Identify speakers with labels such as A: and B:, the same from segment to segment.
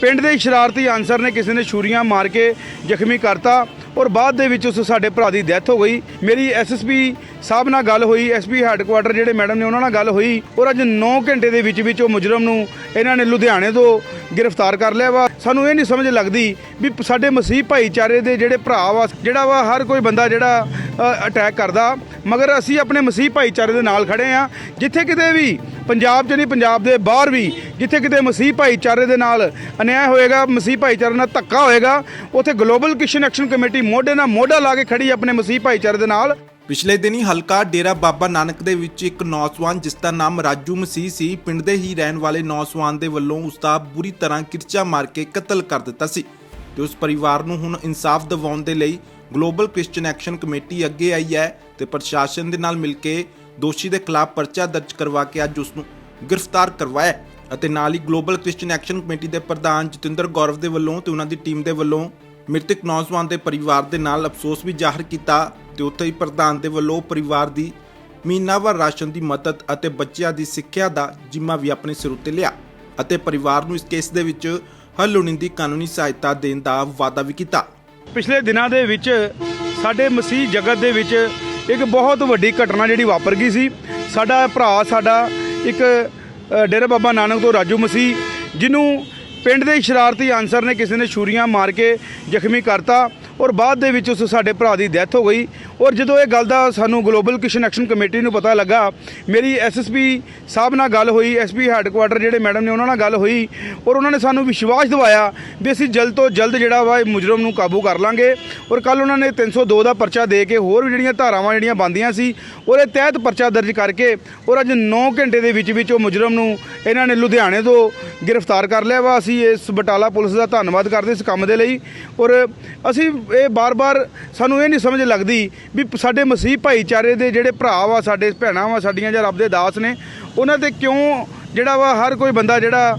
A: ਪਿੰਡ ਦੇ ਸ਼ਰਾਰਤੀ ਅਨਸਰ ਨੇ ਕਿਸੇ ਨੇ ਛੁਰੀਆਂ ਮਾਰ ਕੇ ਜ਼ਖਮੀ ਕਰਤਾ ਔਰ ਬਾਅਦ ਦੇ ਵਿੱਚ ਉਸ ਸਾਡੇ ਭਰਾ ਦੀ ਡੈਥ ਹੋ ਗਈ। ਮੇਰੀ ਐਸਐਸਪੀ ਸਾਹਿਬ ਨਾਲ ਗੱਲ ਹੋਈ ਐਸਪੀ ਹੈੱਡਕੁਆਟਰ ਜਿਹੜੇ ਮੈਡਮ ਨੇ ਉਹਨਾਂ ਨਾਲ ਗੱਲ ਹੋਈ ਔਰ ਅੱਜ 9 ਘੰਟੇ ਦੇ ਵਿੱਚ ਵਿੱਚ ਉਹ ਮੁਜਰਮ ਨੂੰ ਇਹਨਾਂ ਨੇ ਲੁਧਿਆਣੇ ਤੋਂ ਗ੍ਰਿਫਤਾਰ ਕਰ ਲਿਆ ਵਾ। ਸਾਨੂੰ ਇਹ ਨਹੀਂ ਸਮਝ ਲੱਗਦੀ ਵੀ ਸਾਡੇ ਮਸੀਹ ਭਾਈਚਾਰੇ ਦੇ ਜਿਹੜੇ ਭਰਾ ਵਾ, ਜਿਹੜਾ ਵਾ ਹਰ ਕੋਈ ਬੰਦਾ ਜਿਹੜਾ ਅਟੈਕ ਕਰਦਾ। ਮਗਰ ਅਸੀਂ ਆਪਣੇ ਮਸੀਹ ਭਾਈਚਾਰੇ ਦੇ ਨਾਲ ਖੜੇ ਆ। ਜਿੱਥੇ ਕਿਤੇ ਵੀ ਪੰਜਾਬ 'ਚ ਨਹੀਂ, ਪੰਜਾਬ ਦੇ ਬਾਹਰ ਵੀ ਜਿੱਥੇ ਕਿਤੇ ਮਸੀਹ ਭਾਈਚਾਰੇ ਦੇ ਨਾਲ ਅਨਿਆਏ ਹੋਏਗਾ, ਮਸੀਹ ਭਾਈਚਾਰੇ ਨਾਲ ਧੱਕਾ ਹੋਏਗਾ, ਉੱਥੇ ਗਲੋਬਲ ਕਿਸ਼ਨ ਐਕਸ਼ਨ ਕਮੇਟੀ ਮੋਢੇ ਨਾਲ ਮੋਢਾ ਲਾ ਕੇ ਖੜੀ ਆਪਣੇ ਮਸੀਹ ਭਾਈਚਾਰੇ ਦੇ ਨਾਲ।
B: ਪਿਛਲੇ ਦਿਨੀ ਹਲਕਾ ਡੇਰਾ ਬਾਬਾ ਨਾਨਕ ਦੇ ਵਿੱਚ ਇੱਕ ਨੌਜਵਾਨ, ਜਿਸ ਦਾ ਨਾਮ ਰਾਜੂ ਮਸੀਹ ਸੀ, ਪਿੰਡ ਦੇ ਹੀ ਰਹਿਣ ਵਾਲੇ ਨੌਜਵਾਨ ਦੇ ਵੱਲੋਂ ਉਸ ਦਾ ਬੁਰੀ ਤਰ੍ਹਾਂ ਕਿਰਚਾ ਮਾਰ ਕੇ ਕਤਲ ਕਰ ਦਿੱਤਾ ਸੀ। ਤੇ ਉਸ ਪਰਿਵਾਰ ਨੂੰ ਹੁਣ ਇਨਸਾਫ ਦਿਵਾਉਣ ਦੇ ਲਈ ਗਲੋਬਲ ਕ੍ਰਿਸਚੀਅਨ ਐਕਸ਼ਨ ਕਮੇਟੀ ਅੱਗੇ ਆਈ ਹੈ ਤੇ ਪ੍ਰਸ਼ਾਸਨ ਦੇ ਨਾਲ ਮਿਲ ਕੇ ਦੋਸ਼ੀ ਦੇ ਖਿਲਾਫ ਪਰਚਾ ਦਰਜ ਕਰਵਾ ਕੇ ਅੱਜ ਉਸ ਨੂੰ ਗ੍ਰਿਫਤਾਰ ਕਰਵਾਇਆ ਅਤੇ ਨਾਲ ਹੀ ਗਲੋਬਲ ਕ੍ਰਿਸਚੀਅਨ ਐਕਸ਼ਨ ਕਮੇਟੀ ਦੇ ਪ੍ਰਧਾਨ ਜਤਿੰਦਰ ਗੌਰਵ ਦੇ ਵੱਲੋਂ ਤੇ ਉਹਨਾਂ ਦੀ ਟੀਮ ਦੇ ਵੱਲੋਂ ਮ੍ਰਿਤਕ ਨੌਜਵਾਨ ਦੇ ਪਰਿਵਾਰ ਦੇ ਨਾਲ ਅਫਸੋਸ ਵੀ ਜ਼ਾਹਰ ਕੀਤਾ ਤੇ ਉੱਥੇ ਹੀ ਪ੍ਰਧਾਨ ਦੇ ਵੱਲੋਂ ਪਰਿਵਾਰ ਦੀ ਮਹੀਨਾਵਾਰ ਰਾਸ਼ਨ ਦੀ ਮਦਦ ਅਤੇ ਬੱਚਿਆਂ ਦੀ ਸਿੱਖਿਆ ਦਾ ਜ਼ਿੰਮਾ ਵੀ ਆਪਣੇ ਸਿਰ ਉੱਤੇ ਲਿਆ ਅਤੇ ਪਰਿਵਾਰ ਨੂੰ ਇਸ ਕੇਸ ਦੇ ਵਿੱਚ ਹਰ ਲੋੜੀਂਦੀ ਕਾਨੂੰਨੀ ਸਹਾਇਤਾ ਦੇਣ ਦਾ ਵਾਅਦਾ ਵੀ ਕੀਤਾ।
A: ਪਿਛਲੇ ਦਿਨਾਂ ਦੇ ਵਿੱਚ ਸਾਡੇ ਮਸੀਹ ਜਗਤ ਦੇ ਵਿੱਚ ਇੱਕ ਬਹੁਤ ਵੱਡੀ ਘਟਨਾ ਜਿਹੜੀ ਵਾਪਰ ਗਈ ਸੀ। ਸਾਡਾ ਭਰਾ, ਸਾਡਾ ਇੱਕ ਡੇਰਾ ਬਾਬਾ ਨਾਨਕ ਤੋਂ ਰਾਜੂ ਮਸੀਹ, ਜਿਹਨੂੰ ਪਿੰਡ ਦੇ ਸ਼ਰਾਰਤੀ ਅਨਸਰ ਨੇ ਕਿਸੇ ਨੇ ਛੁਰੀਆਂ ਮਾਰ ਕੇ ਜ਼ਖਮੀ ਕਰਤਾ। ਔਰ ਬਾਅਦ ਦੇ ਵਿੱਚ ਉਸ ਸਾਡੇ ਭਰਾ ਦੀ ਡੈਥ ਹੋ ਗਈ। ਔਰ ਜਦੋਂ ਇਹ ਗੱਲ ਦਾ ਸਾਨੂੰ ਗਲੋਬਲ ਕਿਸ਼ਨ ਐਕਸ਼ਨ ਕਮੇਟੀ ਨੂੰ ਪਤਾ ਲੱਗਾ, ਮੇਰੀ ਐਸਐਸਪੀ ਸਾਹਿਬ ਨਾਲ ਗੱਲ ਹੋਈ ਐਸਪੀ ਹੈੱਡਕੁਆਟਰ ਜਿਹੜੇ ਮੈਡਮ ਨੇ ਉਹਨਾਂ ਨਾਲ ਗੱਲ ਹੋਈ, ਔਰ ਉਹਨਾਂ ਨੇ ਸਾਨੂੰ ਵਿਸ਼ਵਾਸ ਦਿਵਾਇਆ ਵੀ ਅਸੀਂ ਜਲਦ ਤੋਂ ਜਲਦ ਜਿਹੜਾ ਵਾ ਇਹ ਮੁਜਰਮ ਨੂੰ ਕਾਬੂ ਕਰ ਲਾਂਗੇ। ਔਰ ਕੱਲ ਉਹਨਾਂ ਨੇ 302 ਦਾ ਪਰਚਾ ਦੇ ਕੇ ਹੋਰ ਵੀ ਜਿਹੜੀਆਂ ਧਾਰਾਵਾਂ ਜਿਹੜੀਆਂ ਬੰਦੀਆਂ ਸੀ ਉਹਦੇ ਤਹਿਤ ਪਰਚਾ ਦਰਜ ਕਰਕੇ ਔਰ ਅੱਜ 9 ਘੰਟੇ ਦੇ ਵਿੱਚ ਵਿੱਚ ਉਹ ਮੁਜਰਮ ਨੂੰ ਇਹਨਾਂ ਨੇ ਲੁਧਿਆਣੇ ਤੋਂ ਗ੍ਰਿਫਤਾਰ ਕਰ ਲਿਆ ਵਾ। ਅਸੀਂ ਇਸ ਬਟਾਲਾ ਪੁਲਿਸ ਦਾ ਧੰਨਵਾਦ ਕਰਦੇ ਇਸ ਕੰਮ ਦੇ ਲਈ। ਔਰ ਅਸੀਂ ਇਹ ਬਾਰ-ਬਾਰ ਸਾਨੂੰ ਇਹ ਨਹੀਂ ਸਮਝ ਲੱਗਦੀ ਵੀ ਸਾਡੇ ਮਸੀਹ ਭਾਈਚਾਰੇ ਦੇ ਜਿਹੜੇ ਭਰਾ ਵਾ, ਸਾਡੇ ਭੈਣਾਂ ਵਾ, ਸਾਡੀਆਂ ਜਾਂ ਰੱਬ ਦੇ ਦਾਸ ਨੇ, ਉਹਨਾਂ ਤੇ ਕਿਉਂ ਜਿਹੜਾ ਵਾ ਹਰ ਕੋਈ ਬੰਦਾ ਜਿਹੜਾ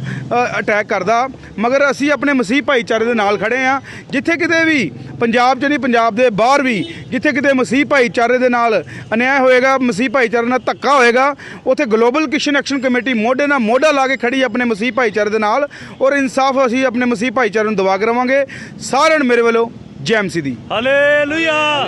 A: ਅਟੈਕ ਕਰਦਾ। ਮਗਰ ਅਸੀਂ ਆਪਣੇ ਮਸੀਹ ਭਾਈਚਾਰੇ ਦੇ ਨਾਲ ਖੜੇ ਆ। ਜਿੱਥੇ ਕਿਤੇ ਵੀ ਪੰਜਾਬ 'ਚ ਨਹੀਂ, ਪੰਜਾਬ ਦੇ ਬਾਹਰ ਵੀ ਜਿੱਥੇ ਕਿਤੇ ਮਸੀਹ ਭਾਈਚਾਰੇ ਦੇ ਨਾਲ ਅਨਿਆਏ ਹੋਏਗਾ, ਮਸੀਹ ਭਾਈਚਾਰੇ ਨਾਲ ਧੱਕਾ ਹੋਏਗਾ, ਉੱਥੇ ਗਲੋਬਲ ਕਿਸ਼ਨ ਐਕਸ਼ਨ ਕਮੇਟੀ ਮੋਢੇ ਨਾਲ ਮੋਢਾ ਲਾ ਕੇ ਖੜੀ ਆਪਣੇ ਮਸੀਹ ਭਾਈਚਾਰੇ ਦੇ ਨਾਲ ਔਰ ਇਨਸਾਫ ਅਸੀਂ ਆਪਣੇ ਮਸੀਹ ਭਾਈਚਾਰੇ ਨੂੰ ਦਵਾ ਕੇ ਸਾਰਿਆਂ ਨੂੰ ਮੇਰੇ ਵੱਲੋਂ ਜੈ ਮਸੀਹ ਦੀ।
C: ਹਾਲੇਲੂਇਆ